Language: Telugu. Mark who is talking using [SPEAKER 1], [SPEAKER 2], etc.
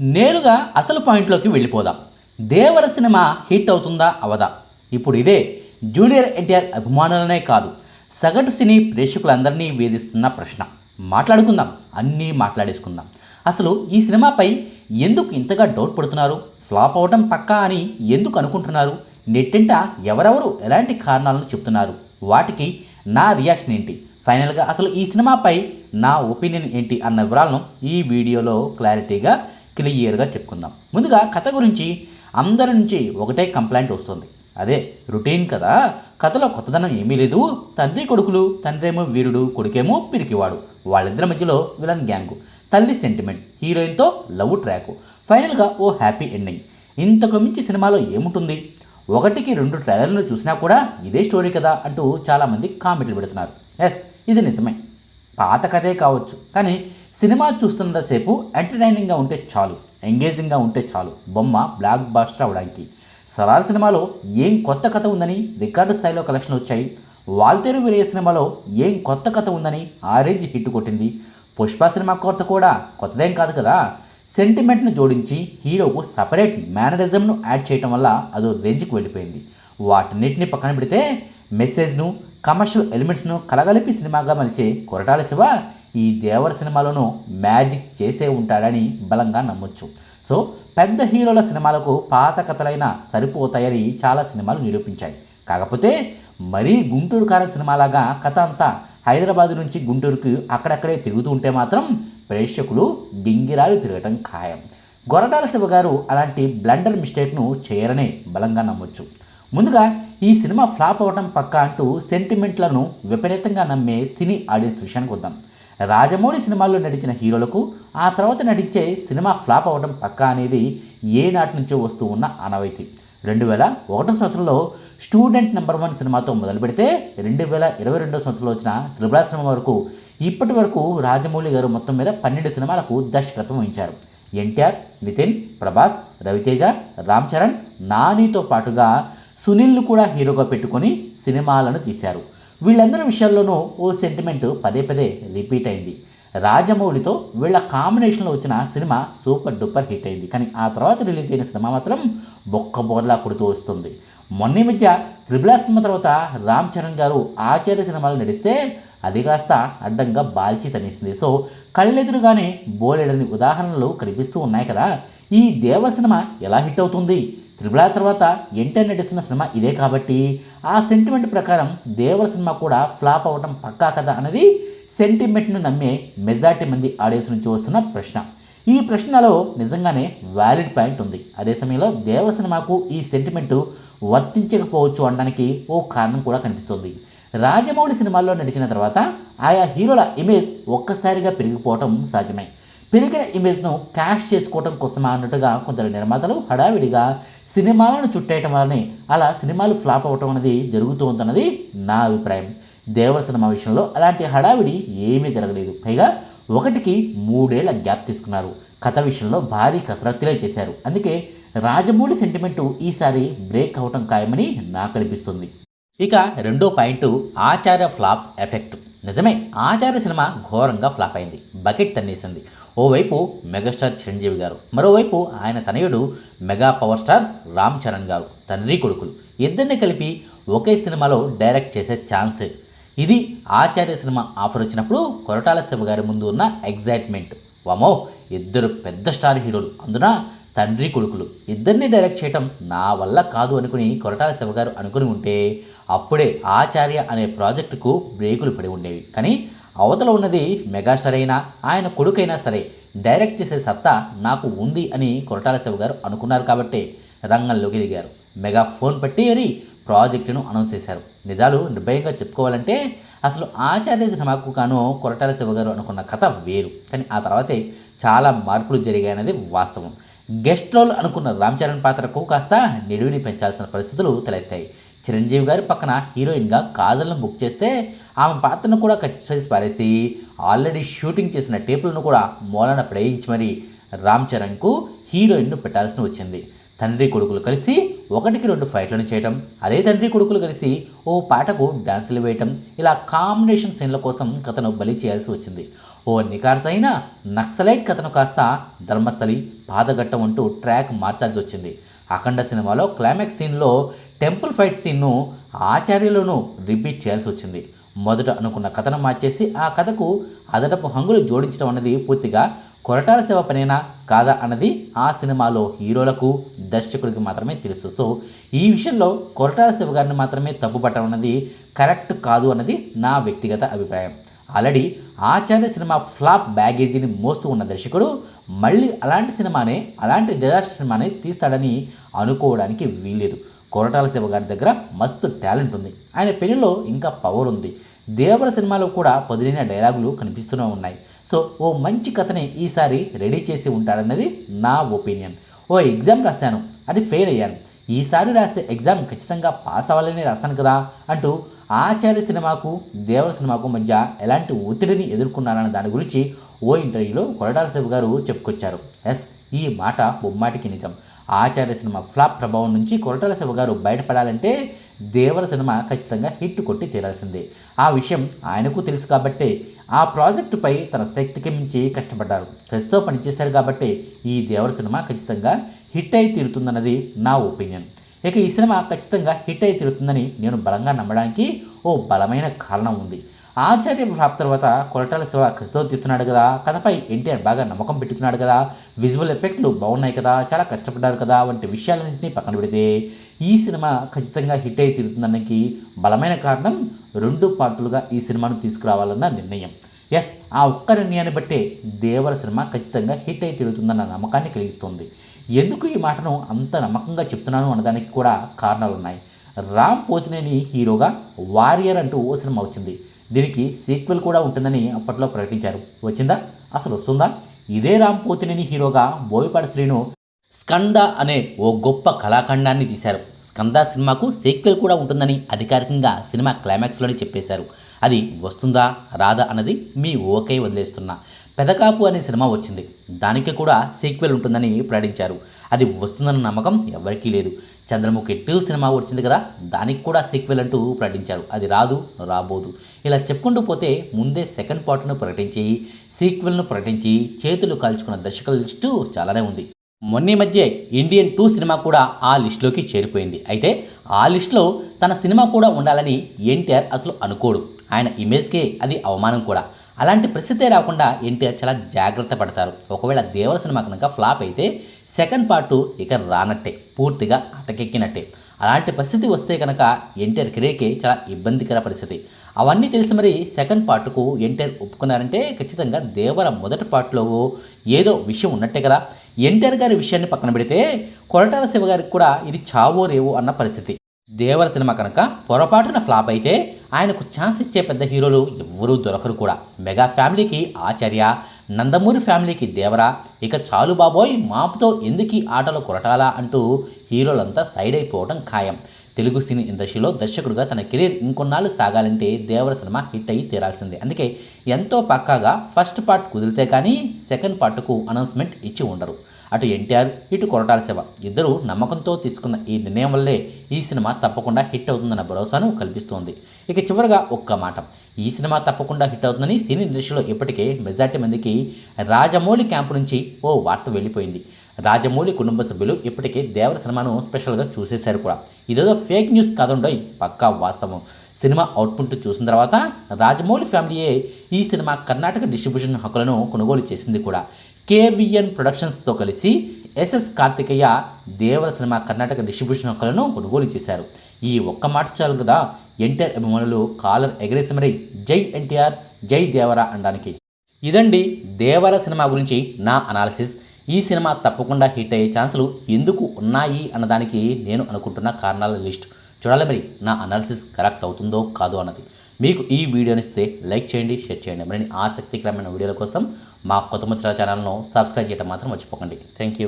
[SPEAKER 1] నేరుగా అసలు పాయింట్లోకి వెళ్ళిపోదాం. దేవర సినిమా హిట్ అవుతుందా? అవదా? ఇప్పుడు ఇదే జూనియర్ ఎన్టీఆర్ అభిమానులనే కాదు సగటు సినీ ప్రేక్షకులందరినీ వేధిస్తున్న ప్రశ్న. మాట్లాడుకుందాం అన్నీ మాట్లాడేసుకుందాం. అసలు ఈ సినిమాపై ఎందుకు ఇంతగా డౌట్ పడుతున్నారు? ఫ్లాప్ అవడం పక్కా అని ఎందుకు అనుకుంటున్నారు? నెట్టింట ఎవరెవరు ఎలాంటి కారణాలను చెప్తున్నారు? వాటికి నా రియాక్షన్ ఏంటి? ఫైనల్గా అసలు ఈ సినిమాపై నా ఒపీనియన్ ఏంటి అన్న వివరాలను ఈ వీడియోలో క్లారిటీగా క్లియర్గా చెప్పుకుందాం. ముందుగా కథ గురించి అందరి నుంచి ఒకటే కంప్లైంట్ వస్తుంది. అదే రొటీన్ కదా. కథలో కొత్తదనం ఏమీ లేదు. తండ్రి కొడుకులు తండ్రేమో వీరుడు కొడుకేమో పిరికివాడు. వాళ్ళిద్దరి మధ్యలో విలన్ గ్యాంగు. తల్లి సెంటిమెంట్ హీరోయిన్తో లవ్ ట్రాక్. ఫైనల్గా ఓ హ్యాపీ ఎండింగ్. ఇంతకు మించి సినిమాలో ఏముంటుంది? ఒకటికి రెండు ట్రైలర్లు చూసినా కూడా ఇదే స్టోరీ కదా అంటూ చాలామంది కామెంట్లు పెడుతున్నారు. ఎస్ ఇది నిజమే. పాత కథే కావచ్చు. కానీ సినిమా చూస్తున్నంతసేపు ఎంటర్టైనింగ్గా ఉంటే చాలు. ఎంగేజింగ్గా ఉంటే చాలు. బొమ్మ బ్లాక్ బాస్టర్ అవడానికి. సలార్ సినిమాలో ఏం కొత్త కథ ఉందని రికార్డు స్థాయిలో కలెక్షన్లు వచ్చాయి. వాల్తేరు వీరయ్య సినిమాలో ఏం కొత్త కథ ఉందని ఆ రేంజ్ హిట్ కొట్టింది. పుష్ప సినిమా కొత్త కూడా కొత్తదేం కాదు కదా. సెంటిమెంట్ను జోడించి హీరోకు సపరేట్ మేనరిజంను యాడ్ చేయటం వల్ల అదో రేంజ్కి వెళ్ళిపోయింది. వాటన్నిటిని పక్కన పెడితే మెసేజ్ను కమర్షియల్ ఎలిమెంట్స్ను కలగలిపి సినిమాగా మలిచే కొరటాల శివ ఈ దేవర సినిమాలోనూ మ్యాజిక్ చేసే ఉంటాడని బలంగా నమ్మొచ్చు. సో పెద్ద హీరోల సినిమాలకు పాత కథలైనా సరిపోతాయని చాలా సినిమాలు నిరూపించాయి. కాకపోతే మరీ గుంటూరు కారం సినిమాలాగా కథ అంతా హైదరాబాద్ నుంచి గుంటూరుకు అక్కడక్కడే తిరుగుతూ ఉంటే మాత్రం ప్రేక్షకులు గింగిరాలు తిరగటం ఖాయం. గొరటాల శివ గారు అలాంటి బ్లండర్ మిస్టేక్ను చేయరనే బలంగా నమ్మొచ్చు. ముందుగా ఈ సినిమా ఫ్లాప్ అవ్వడం పక్క అంటూ సెంటిమెంట్లను విపరీతంగా నమ్మే సినీ ఆడియన్స్ విషయానికి వద్దాం. రాజమౌళి సినిమాల్లో నటించిన హీరోలకు ఆ తర్వాత నటించే సినిమా ఫ్లాప్ అవ్వడం పక్క అనేది ఏ నాటి నుంచో వస్తూ ఉన్న అనవైతి రెండు వేల ఒకటో సంవత్సరంలో స్టూడెంట్ నెంబర్ వన్ సినిమాతో మొదలు పెడితే రెండు వేల ఇరవై రెండో సంవత్సరంలో వచ్చిన త్రిబుల సినిమా వరకు ఇప్పటి వరకు రాజమౌళి గారు మొత్తం మీద పన్నెండు సినిమాలకు దర్శకత్వం వహించారు. ఎన్టీఆర్ నితిన్ ప్రభాస్ రవితేజ రామ్ చరణ్ నానితో పాటుగా సునీల్ను కూడా హీరోగా పెట్టుకొని సినిమాలను తీశారు. వీళ్ళందరి విషయాల్లోనూ ఓ సెంటిమెంట్ పదే పదే రిపీట్ అయింది. రాజమౌళితో వీళ్ళ కాంబినేషన్లో వచ్చిన సినిమా సూపర్ డూపర్ హిట్ అయింది. కానీ ఆ తర్వాత రిలీజ్ అయిన సినిమా మాత్రం బొక్క బోర్లా కొడుతూ వస్తుంది. మొన్న మధ్య త్రిబుల సినిమా తర్వాత రామ్ చరణ్ గారు ఆచార్య సినిమాలు నడిస్తే అది కాస్త అడ్డంగా బాల్చి తనేసింది. సో కళ్ళెదురుగానే బోలెడని ఉదాహరణలు కనిపిస్తూ ఉన్నాయి కదా. ఈ దేవ సినిమా ఎలా హిట్ అవుతుంది? త్రిబుల తర్వాత ఎన్టీఆర్ నటిస్తున్న సినిమా ఇదే కాబట్టి ఆ సెంటిమెంట్ ప్రకారం దేవర సినిమా కూడా ఫ్లాప్ అవ్వడం పక్కా కదా అన్నది సెంటిమెంట్ను నమ్మే మెజార్టీ మంది ఆడియన్స్ నుంచి వస్తున్న ప్రశ్న. ఈ ప్రశ్నలో నిజంగానే వ్యాలిడ్ పాయింట్ ఉంది. అదే సమయంలో దేవర సినిమాకు ఈ సెంటిమెంట్ వర్తించకపోవచ్చు అనడానికి ఓ కారణం కూడా కనిపిస్తుంది. రాజమౌళి సినిమాల్లో నడిచిన తర్వాత ఆయా హీరోల ఇమేజ్ ఒక్కసారిగా పెరిగిపోవటం సహజమే. పెరిగిన ఇమేజ్ను క్యాష్ చేసుకోవడం కోసమా అన్నట్టుగా కొందరు నిర్మాతలు హడావిడిగా సినిమాలను చుట్టేయటం వల్లనే అలా సినిమాలు ఫ్లాప్ అవ్వటం అనేది జరుగుతూ ఉందన్నది నా అభిప్రాయం. దేవర సినిమా విషయంలో అలాంటి హడావిడి ఏమీ జరగలేదు. పైగా ఒకటికి మూడేళ్ళ గ్యాప్ తీసుకున్నారు. కథ విషయంలో భారీ కసరత్తులే చేశారు. అందుకే రాజమౌళి సెంటిమెంటు ఈసారి బ్రేక్ అవటం ఖాయమని నాకు అనిపిస్తుంది. ఇక రెండో పాయింట్ ఆచార్య ఫ్లాప్ ఎఫెక్ట్. నిజమే ఆచార్య సినిమా ఘోరంగా ఫ్లాప్ అయింది బకెట్ తన్నేసింది. ఓవైపు మెగాస్టార్ చిరంజీవి గారు మరోవైపు ఆయన తనయుడు mega power star Ram Charan garu తండ్రి కొడుకులు. ఇద్దరిని కలిపి ఒకే సినిమాలో డైరెక్ట్ చేసే ఛాన్సే. ఇది ఆచార్య సినిమా ఆఫర్ వచ్చినప్పుడు కొరటాల శివ గారి ముందు ఉన్న ఎగ్జైట్మెంట్. వామో ఇద్దరు పెద్ద స్టార్ హీరోలు. అందున తండ్రి కొడుకులు. ఇద్దరిని డైరెక్ట్ చేయటం నా వల్ల కాదు అనుకుని కొరటాల శివ గారు అనుకుని ఉంటే అప్పుడే ఆచార్య అనే ప్రాజెక్టుకు బ్రేకులు పడి ఉండేవి. కానీ అవతల ఉన్నది మెగాస్టార్ అయినా ఆయన కొడుకైనా సరే డైరెక్ట్ చేసే సత్తా నాకు ఉంది అని కొరటాల శివ గారు అనుకున్నారు కాబట్టే రంగంలోకి దిగారు. మెగా ఫోన్ పట్టి అని ప్రాజెక్టును అనౌన్స్ చేశారు. నిజాలు నిర్భయంగా చెప్పుకోవాలంటే అసలు ఆచార్య సినిమాకు గాను కొరటాల శివ గారు అనుకున్న కథ వేరు. కానీ ఆ తర్వాతే చాలా మార్పులు జరిగాయన్నది వాస్తవం. గెస్ట్ రోల్ అనుకున్న రామ్ చరణ్ పాత్రకు కాస్త నిడివిని పెంచాల్సిన పరిస్థితులు తలెత్తాయి. చిరంజీవి గారి పక్కన హీరోయిన్గా కాజల్ను బుక్ చేస్తే ఆమె పాత్రను కూడా కట్ చేసి పారేసి ఆల్రెడీ షూటింగ్ చేసిన టేపులను కూడా మూలన ప్రయించి మరి రామ్ చరణ్కు హీరోయిన్ను పెట్టాల్సి వచ్చింది. తండ్రి కొడుకులు కలిసి ఒకటికి రెండు ఫైట్లను చేయటం అదే తండ్రి కొడుకులు కలిసి ఓ పాటకు డాన్సులు వేయటం ఇలా కాంబినేషన్ సీన్ల కోసం కథను బలి చేయాల్సి వచ్చింది. ఓ నికార్సైన నక్సలైట్ కథను కాస్త ధర్మస్థలి పాదఘట్టం అంటూ ట్రాక్ మార్చాల్సి వచ్చింది. అఖండ సినిమాలో క్లైమాక్స్ సీన్లో టెంపుల్ ఫైట్ సీన్ను ఆచార్యులను రిపీట్ చేయాల్సి వచ్చింది. మొదట అనుకున్న కథను మార్చేసి ఆ కథకు అదనపు హంగులు జోడించడం అన్నది పూర్తిగా కొరటాల సేవ పనేనా కాదా అన్నది ఆ సినిమాలో హీరోలకు దర్శకుడికి మాత్రమే తెలుసు. సో ఈ విషయంలో కొరటాల శివ గారిని మాత్రమే తప్పుపట్టడం అన్నది కరెక్ట్ కాదు అన్నది నా వ్యక్తిగత అభిప్రాయం. ఆల్రెడీ ఆచార్య సినిమా ఫ్లాప్ బ్యాగేజీని మోస్తూ ఉన్న దర్శకుడు మళ్ళీ అలాంటి సినిమానే అలాంటి డిజాస్టర్ సినిమానే తీస్తాడని అనుకోవడానికి వీల్లేదు. కొరటాల శివ గారి దగ్గర మస్తు టాలెంట్ ఉంది. ఆయన పెళ్ళిలో ఇంకా పవర్ ఉంది. దేవర సినిమాలో కూడా పదులైన డైలాగులు కనిపిస్తూనే ఉన్నాయి. సో ఓ మంచి కథని ఈసారి రెడీ చేసి ఉంటాడన్నది నా ఒపీనియన్. ఓ ఎగ్జామ్ రాశాను అది ఫెయిల్ అయ్యాను. ఈసారి రాసే ఎగ్జామ్ ఖచ్చితంగా పాస్ అవ్వాలని రాస్తాను కదా అంటూ ఆచార్య సినిమాకు దేవర సినిమాకు మధ్య ఎలాంటి ఒత్తిడిని ఎదుర్కొన్నారన్న దాని గురించి ఓ ఇంటర్వ్యూలో కొరటాల శివ గారు చెప్పుకొచ్చారు. ఎస్ ఈ మాట బొమ్మాటికి నిజం. ఆచార్య సినిమా ఫ్లాప్ ప్రభావం నుంచి కొరటాల శివ గారు బయటపడాలంటే దేవర సినిమా ఖచ్చితంగా హిట్ కొట్టి తీరాల్సిందే. ఆ విషయం ఆయనకు తెలుసు కాబట్టే ఆ ప్రాజెక్టుపై తన శక్తికి మించి కష్టపడ్డారు. కసితో పనిచేశారు కాబట్టి ఈ దేవర సినిమా ఖచ్చితంగా హిట్ అయి తీరుతుందన్నది నా ఒపీనియన్. ఇక ఈ సినిమా ఖచ్చితంగా హిట్ అయి తీరుతుందని నేను బలంగా నమ్మడానికి ఓ బలమైన కారణం ఉంది. ఆచార్య ప్రాప్త తర్వాత కొరటాల శివ కసితో తీస్తున్నాడు కదా. కథపై ఎన్టీఆర్ బాగా నమ్మకం పెట్టుకున్నాడు కదా. విజువల్ ఎఫెక్ట్లు బాగున్నాయి కదా. చాలా కష్టపడ్డారు కదా వంటి విషయాలన్నింటినీ పక్కన పెడితే ఈ సినిమా ఖచ్చితంగా హిట్ అయి తీరుతుందనకి బలమైన కారణం రెండు పార్టులుగా ఈ సినిమాను తీసుకురావాలన్న నిర్ణయం. ఎస్ ఆ ఒక్క నిర్ణయాన్ని బట్టే దేవర సినిమా ఖచ్చితంగా హిట్ అయి తిరుగుతుందన్న నమ్మకాన్ని కలిగిస్తుంది. ఎందుకు ఈ మాటను అంత నమ్మకంగా చెప్తున్నాను అన్నదానికి కూడా కారణాలు ఉన్నాయి రామ్ పోతినేని హీరోగా వారియర్ అంటూ ఓ సినిమా వచ్చింది. దీనికి సీక్వెల్ కూడా ఉంటుందని అప్పట్లో ప్రకటించారు. వచ్చిందా? అసలు వస్తుందా? ఇదే రామ్ పోతినేని హీరోగా బోయపాటి శ్రీను స్కంద అనే ఓ గొప్ప కళాఖండాన్ని తీశారు. స్కంద సినిమాకు సీక్వెల్ కూడా ఉంటుందని అధికారికంగా సినిమా క్లైమాక్స్లోనే చెప్పేశారు. అది వస్తుందా రాదా అన్నది మీ ఓకే వదిలేస్తున్నా. పెదకాపు అనే సినిమా వచ్చింది. దానికి కూడా సీక్వెల్ ఉంటుందని ప్రకటించారు. అది వస్తుందన్న నమ్మకం ఎవరికీ లేదు. చంద్రముఖి టూ సినిమా వచ్చింది కదా దానికి కూడా సీక్వెల్ అంటూ ప్రకటించారు. అది రాదు రాబోదు. ఇలా చెప్పుకుంటూ పోతే ముందే సెకండ్ పార్ట్ను ప్రకటించి సీక్వెల్ను ప్రకటించి చేతులు కాల్చుకున్న దర్శకుల లిస్టు చాలానే ఉంది. మొన్న మధ్య ఇండియన్ టూ సినిమా కూడా ఆ లిస్టులోకి చేరిపోయింది. అయితే ఆ లిస్టులో తన సినిమా కూడా ఉండాలని ఎన్టీఆర్ అసలు అనుకోడు. ఆయన ఇమేజ్కే అది అవమానం కూడా. అలాంటి పరిస్థితే రాకుండా ఎన్టీఆర్ చాలా జాగ్రత్త పడతారు. ఒకవేళ దేవర సినిమా కనుక ఫ్లాప్ అయితే సెకండ్ పార్టు ఇక రానట్టే. పూర్తిగా అటకెక్కినట్టే. అలాంటి పరిస్థితి వస్తే కనుక ఎన్టీఆర్ కెరీర్కే చాలా ఇబ్బందికర పరిస్థితి. అవన్నీ తెలిసి మరి సెకండ్ పార్ట్కు ఎన్టీఆర్ ఒప్పుకున్నారంటే ఖచ్చితంగా దేవర మొదటి పార్ట్లో ఏదో విషయం ఉన్నట్టే కదా. ఎన్టీఆర్ గారి విషయాన్ని పక్కన పెడితే కొరటాల శివ గారికి కూడా ఇది చావో రేవో అన్న పరిస్థితి. దేవర సినిమా కనుక పొరపాటున ఫ్లాప్ అయితే ఆయనకు ఛాన్స్ ఇచ్చే పెద్ద హీరోలు ఎవ్వరూ దొరకరు కూడా. మెగా ఫ్యామిలీకి ఆచార్య నందమూరి ఫ్యామిలీకి దేవరా ఇక చాలు బాబోయ్ మాపుతో ఎందుకు ఆటలు కొరటాలా అంటూ హీరోలంతా సైడ్ అయిపోవడం ఖాయం. తెలుగు సినీ ఇండస్ట్రీలో దర్శకుడుగా తన కెరీర్ ఇంకొన్నాళ్ళు సాగాలంటే దేవర సినిమా హిట్ అయ్యి తీరాల్సిందే. అందుకే ఎంతో పక్కాగా ఫస్ట్ పార్ట్ కుదిరితే కానీ సెకండ్ పార్ట్కు అనౌన్స్మెంట్ ఇచ్చి ఉండరు. అటు ఎన్టీఆర్ ఇటు కొరటాల శివ. ఇద్దరు నమ్మకంతో తీసుకున్న ఈ నిర్ణయం వల్లే ఈ సినిమా తప్పకుండా హిట్ అవుతుందన్న భరోసాను కల్పిస్తోంది. ఇక చివరగా ఒక్క మాట. ఈ సినిమా తప్పకుండా హిట్ అవుతుందని సినీ ఇండస్ట్రీలో ఇప్పటికే మెజార్టీ మందికి రాజమౌళి క్యాంపు నుంచి ఓ వార్త వెళ్ళిపోయింది. రాజమౌళి కుటుంబ సభ్యులు ఇప్పటికే దేవర సినిమాను స్పెషల్గా చూసేశారు కూడా. ఇదేదో ఫేక్ న్యూస్ కాదుండో పక్కా వాస్తవం. సినిమా అవుట్పుట్ చూసిన తర్వాత రాజమౌళి ఫ్యామిలీయే ఈ సినిమా కర్ణాటక డిస్ట్రిబ్యూషన్ హక్కులను కొనుగోలు చేసింది కూడా. కేవిఎన్ ప్రొడక్షన్స్తో కలిసి SS Karthikeya Devara cinema Karnataka distribution హక్కులను కొనుగోలు చేశారు. ఈ ఒక్క మాట చాలు కదా? ఎన్టీఆర్ అభిమానులు కాలర్ ఎగరేసి మరి జై ఎన్టీఆర్ జై దేవర అనడానికి. ఇదండి దేవర సినిమా గురించి నా అనాలిసిస్ ఈ సినిమా తప్పకుండా హిట్ అయ్యే ఛాన్సులు ఎందుకు ఉన్నాయి అన్నదానికి నేను అనుకుంటున్న కారణాల లిస్ట్. చూడాలి మరి నా అనాలిసిస్ కరెక్ట్ అవుతుందో కాదో అన్నది. మీకు ఈ వీడియోని ఇస్తే లైక్ చేయండి షేర్ చేయండి. మరిన్ని ఆసక్తికరమైన వీడియోల కోసం మా కొత్త ముచ్చల ఛానల్ను సబ్స్క్రైబ్ చేయడం మాత్రం మర్చిపోకండి. Thank you